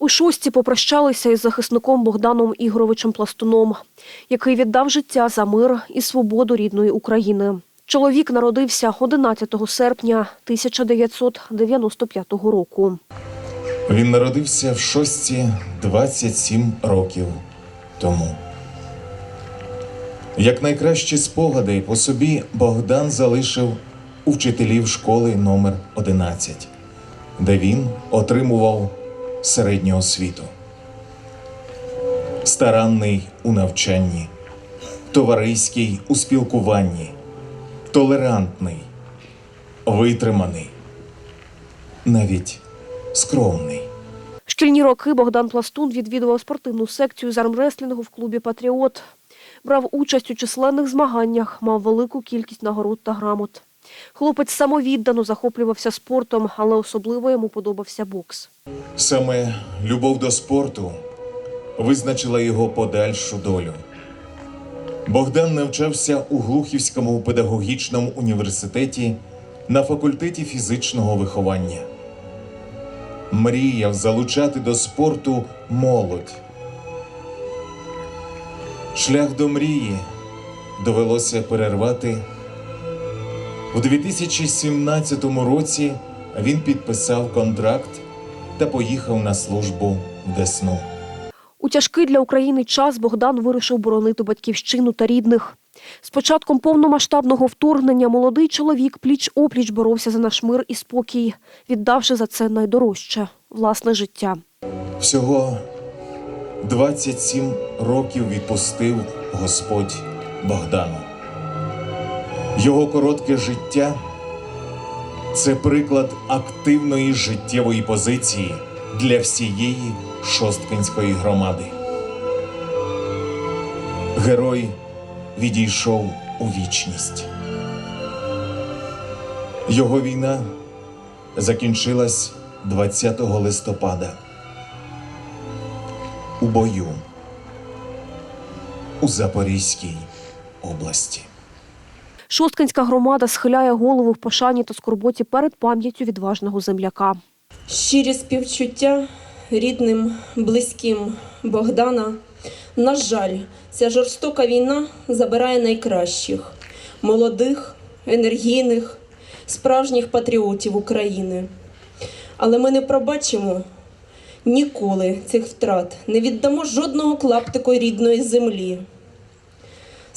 У шості попрощалися із захисником Богданом Ігоровичем Пластуном, який віддав життя за мир і свободу рідної України. Чоловік народився 11 серпня 1995 року. Він народився в шості 27 років тому. Як найкращі спогади по собі Богдан залишив у вчителів школи номер 11, де він отримував середню освіту. Старанний у навчанні, товариський у спілкуванні, толерантний, витриманий, навіть скромний. Шкільні роки Богдан Пластун відвідував спортивну секцію з армреслінгу в клубі Патріот. Брав участь у численних змаганнях, мав велику кількість нагород та грамот. Хлопець самовіддано захоплювався спортом, але особливо йому подобався бокс. Саме любов до спорту визначила його подальшу долю. Богдан навчався у Глухівському педагогічному університеті на факультеті фізичного виховання. Мріяв залучати до спорту молодь. Шлях до мрії довелося перервати. У 2017 році він підписав контракт та поїхав на службу в Десну. У тяжкий для України час Богдан вирішив боронити батьківщину та рідних. З початком повномасштабного вторгнення молодий чоловік пліч-опліч боровся за наш мир і спокій, віддавши за це найдорожче власне життя. Всього 27 років відпустив Господь Богдану. Його коротке життя це приклад активної життєвої позиції для всієї Шосткинської громади. Герой відійшов у вічність. Його війна закінчилась 20 листопада у бою у Запорізькій області. Шосткинська громада схиляє голову в пошані та скорботі перед пам'яттю відважного земляка. Щирі співчуття рідним, близьким Богдана. На жаль, ця жорстока війна забирає найкращих, молодих, енергійних, справжніх патріотів України. Але ми не пробачимо ніколи цих втрат, не віддамо жодного клаптику рідної землі.